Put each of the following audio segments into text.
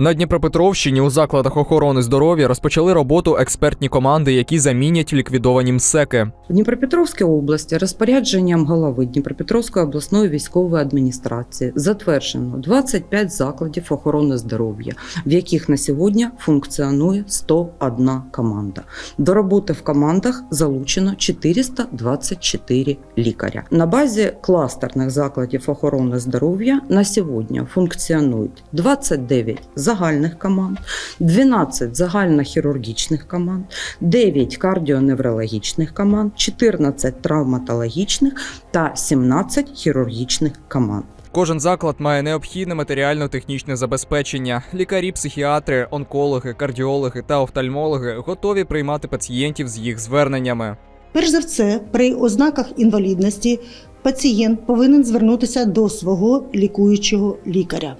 На Дніпропетровщині у закладах охорони здоров'я розпочали роботу експертні команди, які замінять ліквідовані МСЕКи. В Дніпропетровській області розпорядженням голови Дніпропетровської обласної військової адміністрації затверджено 25 закладів охорони здоров'я, в яких на сьогодні функціонує 101 команда. До роботи в командах залучено 424 лікаря. На базі кластерних закладів охорони здоров'я на сьогодні функціонують 29 загальних команд, 12 загальнохірургічних команд, 9 кардіоневрологічних команд, 14 травматологічних та 17 хірургічних команд. Кожен заклад має необхідне матеріально-технічне забезпечення. Лікарі, психіатри, онкологи, кардіологи та офтальмологи готові приймати пацієнтів з їх зверненнями. Перш за все, при ознаках інвалідності пацієнт повинен звернутися до свого лікуючого лікаря.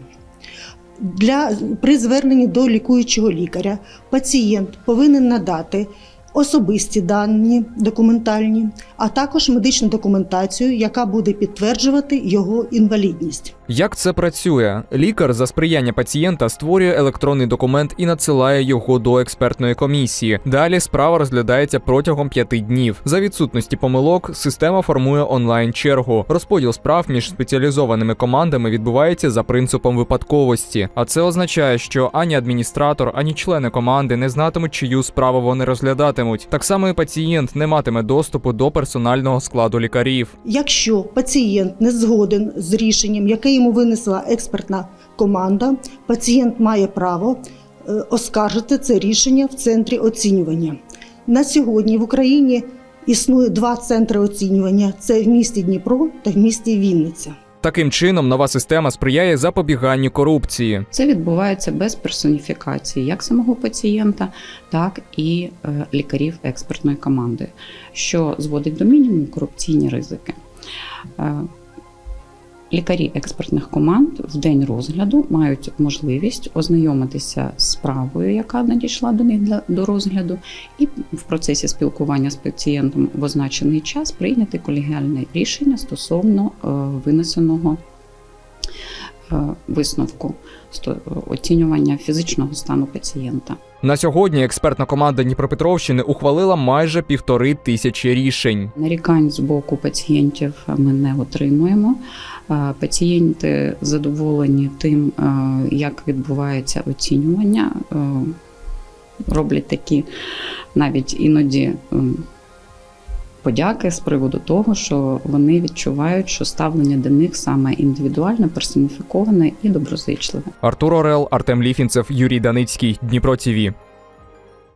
Для, при зверненні до лікуючого лікаря. Пацієнт повинен надати особисті дані документальні, а також медичну документацію, яка буде підтверджувати його інвалідність. Як це працює? Лікар за сприяння пацієнта створює електронний документ і надсилає його до експертної комісії. Далі справа розглядається протягом п'яти днів. За відсутності помилок система формує онлайн чергу. Розподіл справ між спеціалізованими командами відбувається за принципом випадковості. А це означає, що ані адміністратор, ані члени команди не знатимуть, чию справу вони розглядатимуть. Так само і пацієнт не матиме доступу до персонального складу лікарів. Якщо пацієнт не згоден з рішенням, яке йому винесла експертна команда, пацієнт має право е, оскаржити це рішення в центрі оцінювання. На сьогодні в Україні існує два центри оцінювання: це в місті Дніпро та в місті Вінниця. Таким чином, нова система сприяє запобіганню корупції. Це відбувається без персоніфікації як самого пацієнта, так і е, лікарів експертної команди, що зводить до мінімуму корупційні ризики. Лікарі експертних команд в день розгляду мають можливість ознайомитися з справою, яка надійшла до них для до розгляду, і в процесі спілкування з пацієнтом в означений час прийняти колегіальне рішення стосовно е, винесеного висновку сто- оцінювання фізичного стану пацієнта. На сьогодні експертна команда Дніпропетровщини ухвалила майже півтори тисячі рішень. Нарікань з боку пацієнтів ми не отримуємо. Е, Пацієнти задоволені тим, е, як відбувається оцінювання, е, роблять такі навіть іноді подяки з приводу того, що вони відчувають, що ставлення до них саме індивідуальне, персоніфіковане і доброзичливе. Артур Орел, Артем Ліфінцев, Юрій Даницький, Дніпро ТІВІ.